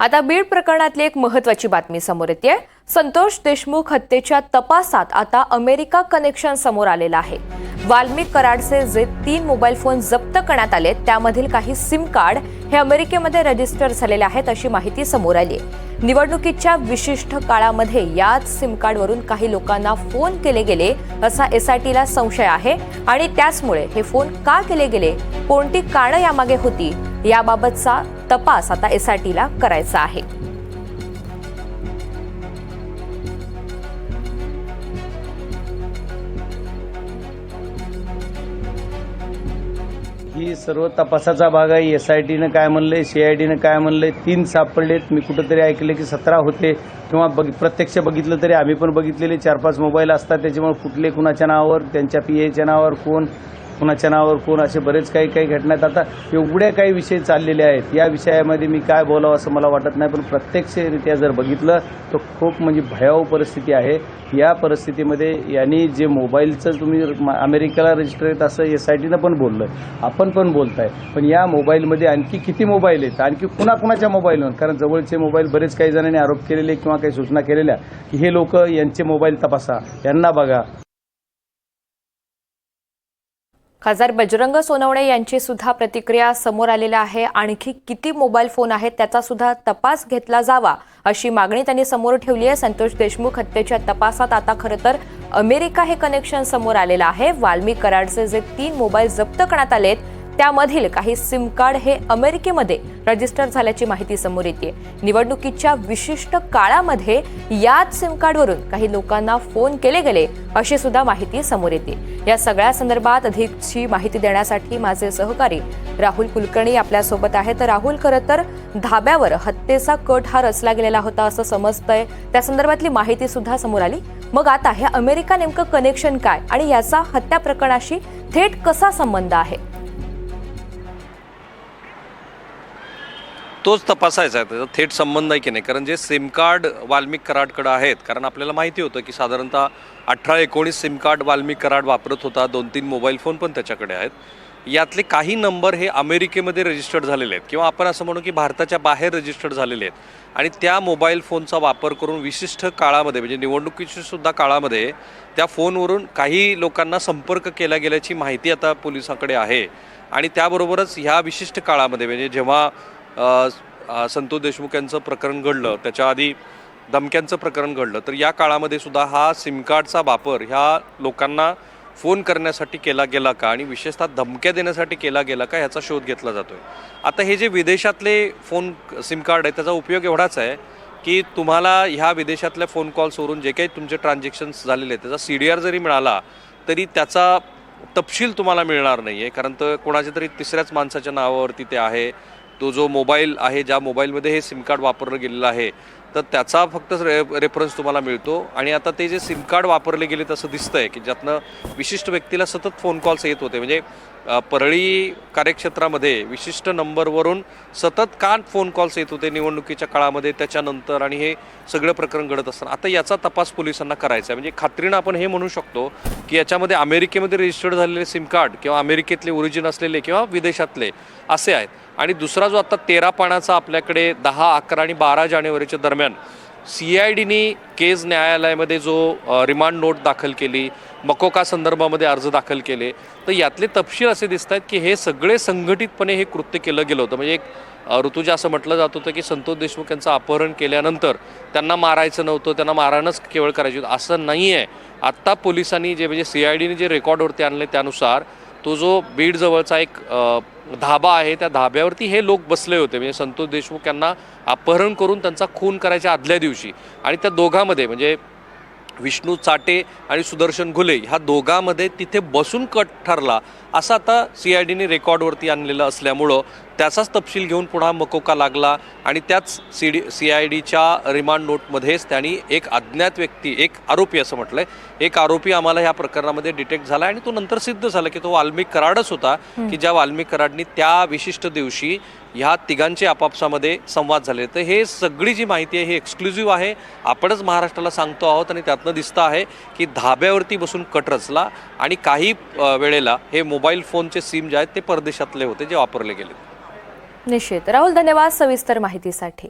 आता बीड प्रकरणातली एक महत्वाची बातमी समोर येते संतोष देशमुख हत्येच्या तपासात आता अमेरिका कनेक्शन समोर आलेलं आहे. वाल्मिक कराडचे जे तीन मोबाईल फोन जप्त करण्यात आले त्यामधील काही सिम कार्ड हे अमेरिकेमध्ये रजिस्टर झालेले आहेत अशी माहिती समोर आली आहे. निवडणुकीच्या विशिष्ट काळामध्ये याच सिम कार्डवरून काही लोकांना फोन केले गेले असा एसआयटीला संशय आहे आणि त्याचमुळे हे फोन का केले गेले? कोणती कारणं यामागे होती? याबाबतचा तपास आता एसआयटीला करायचा आहे. ही सर्व तपासाचा भाग आहे. एस आय टीनं काय म्हणलंय सी आय डीनं काय म्हणलंय तीन सापडलेत मी कुठंतरी ऐकले की सतरा होते किंवा बघ प्रत्यक्ष बघितलं तरी आम्ही पण बघितलेले. चार पाच मोबाईल असतात त्याच्यामुळे कुठले कुणाच्या नावावर? त्यांच्या पी एच्या नावावर कोण? कुणाच्या नावावर कोण असे बरेच काही काही घटना आहेत. आता एवढ्या काही विषय चाललेले आहेत. या विषयामध्ये मी काय बोलावं असं मला वाटत नाही पण प्रत्यक्षरित्या जर बघितलं तर खूप म्हणजे भयावह परिस्थिती आहे. या परिस्थितीमध्ये यांनी जे मोबाईलचं तुम्ही अमेरिकेला रजिस्टर आहेत असं एस आय टीनं पण बोललं. आपण पण बोलताय. पण या मोबाईलमध्ये आणखी किती मोबाईल आहेत? आणखी कुणाकुणाच्या मोबाईलवर कारण जवळचे मोबाईल बरेच काही जणांनी आरोप केलेले किंवा काही सूचना केलेल्या की हे लोक यांचे मोबाईल तपासा यांना बघा. खासदार बजरंग सोनवणे यांची सुद्धा प्रतिक्रिया समोर आलेल्या आहे. आणखी किती मोबाईल फोन आहेत त्याचा सुद्धा तपास घेतला जावा अशी मागणी त्यांनी समोर ठेवली आहे. संतोष देशमुख हत्येच्या तपासात आता खरं तर अमेरिका हे कनेक्शन समोर आलेलं आहे. वाल्मी कराडचे जे तीन मोबाईल जप्त करण्यात आलेत त्यामधील काही सिम कार्ड हे अमेरिकेमध्ये रजिस्टर झाल्याची माहिती समोर येते. निवडणुकीच्या विशिष्ट काळामध्ये याच सिम कार्डवरून काही लोकांना फोन केले गेले अशी सुद्धा माहिती समोर येते. या सगळ्या संदर्भात अधिकची माहिती देण्यासाठी माझे सहकारी राहुल कुलकर्णी आपल्यासोबत आहे तर राहुल खरं तर धाब्यावर हत्येचा कट हा रचला गेलेला होता असं समजतंय. त्या संदर्भातली माहिती सुद्धा समोर आली. मग आता हे अमेरिका नेमकं कनेक्शन काय आणि याचा हत्या प्रकरणाशी थेट कसा संबंध आहे? तोच तपासायचा आहे. त्याचा थेट संबंध आहे की नाही? कारण जे सिम कार्ड वाल्मिक कराडकडं आहेत कारण आपल्याला माहिती होतं की साधारणतः अठरा एकोणीस सिम कार्ड वाल्मिक कराड वापरत होता. दोन तीन मोबाईल फोन पण त्याच्याकडे आहेत. यातले काही नंबर हे अमेरिकेमध्ये रजिस्टर्ड झालेले आहेत. किंवा आपण असं म्हणू की भारताच्या बाहेर रजिस्टर्ड झालेले आहेत. आणि त्या मोबाईल फोनचा वापर करून विशिष्ट काळामध्ये म्हणजे निवडणुकीच्या सुद्धा काळामध्ये त्या फोनवरून काही लोकांना संपर्क केला गेल्याची माहिती आता पोलिसांकडे आहे. आणि त्याबरोबरच ह्या विशिष्ट काळामध्ये म्हणजे जेव्हा संतोष देशमुख यांचं प्रकरण घडलं त्याच्या आधी धमक्यांचं प्रकरण घडलं. तर या काळामध्ये सुद्धा हा सिम कार्डचा वापर ह्या लोकांना फोन करण्यासाठी केला गेला का आणि विशेषतः धमक्या देण्यासाठी केला गेला का ह्याचा शोध घेतला जातो आहे आता हे जे विदेशातले फोन सिम कार्ड आहे त्याचा उपयोग एवढाच आहे की तुम्हाला ह्या विदेशातल्या फोन कॉल्सवरून जे काही तुमचे ट्रान्झॅक्शन्स झालेले आहेत त्याचा सी डी आर जरी मिळाला तरी त्याचा तपशील तुम्हाला मिळणार नाही आहे कारण तर कोणाच्या तरी तिसऱ्याच माणसाच्या नावावरती ते आहे. तो जो मोबाईल आहे ज्या मोबाईलमध्ये हे सिम कार्ड वापरलं गेलेलं आहे तर त्याचा फक्त रे रेफरन्स तुम्हाला मिळतो. आणि आता ते जे सिम कार्ड वापरले गेले तसं दिसतं आहे की ज्यातनं विशिष्ट व्यक्तीला सतत फोन कॉल्स येत होते. म्हणजे परळी कार्यक्षेत्रामध्ये विशिष्ट नंबरवरून सतत का फोन कॉल्स येत होते निवडणुकीच्या काळामध्ये त्याच्यानंतर आणि हे सगळं प्रकरण घडत असताना. आता याचा तपास पोलिसांना करायचा आहे. म्हणजे खात्रीनं आपण हे म्हणू शकतो की याच्यामध्ये अमेरिकेमध्ये रजिस्टर्ड झालेले सिम कार्ड किंवा अमेरिकेतले ओरिजिन असलेले किंवा विदेशातले असे आहेत. आणि दुसरा जो आता तेरा पानाचा आपल्याकडे दहा अकरा आणि बारा जानेवारीच्या दरम्यान सी आय डीनी केज न्यायालयामध्ये जो रिमांड नोट दाखल केली मकोका संदर्भामध्ये अर्ज दाखल केले तर यातले तपशील असे दिसत आहेत की हे सगळे संघटितपणे हे कृत्य केलं गेलं होतं. म्हणजे एक ऋतुजा असं म्हटलं जात होतं की संतोष देशमुख यांचं अपहरण केल्यानंतर त्यांना मारायचं नव्हतं त्यांना मारणच केवळ करायची होती. असं नाही आहे आत्ता पोलिसांनी जे म्हणजे सी आय डीने जे रेकॉर्डवरती आणले त्यानुसार तो जो बीडजवळचा एक धाबा आहे त्या धाब्यावरती हे लोक बसले होते. म्हणजे संतोष देशमुख यांना अपहरण करून त्यांचा खून करायच्या आदल्या दिवशी. आणि त्या दोघांमध्ये म्हणजे विष्णू चाटे आणि सुदर्शन घुले ह्या दोघांमध्ये तिथे बसून कट ठरला. असं आता सी आय डीने रेकॉर्डवरती आणलेलं असल्यामुळं त्याचाच तपशील घेऊन पुन्हा मकोका लागला आणि त्याच सी डी सी आय डीच्या रिमांड नोटमध्येच त्यांनी एक अज्ञात व्यक्ती एक आरोपी असं म्हटलंय. एक आरोपी आम्हाला ह्या प्रकरणामध्ये डिटेक्ट झाला आणि तो नंतर सिद्ध झाला की तो वाल्मिक कराडच होता. की ज्या वाल्मिक कराडनी त्या विशिष्ट दिवशी ह्या तिघांचे आपापसामध्ये संवाद झाले. तर हे सगळी जी माहिती आहे ही एक्सक्लुझिव्ह आहे. आपणच महाराष्ट्राला सांगतो आहोत आणि त्यातनं दिसतं आहे की धाब्यावरती बसून कट रचला आणि काही वेळेला हे मोबाईल फोनचे सिम जे आहेत ते परदेशातले होते जे वापरले गेले. निश्चित. राहुल धन्यवाद सविस्तर माहितीसाठी.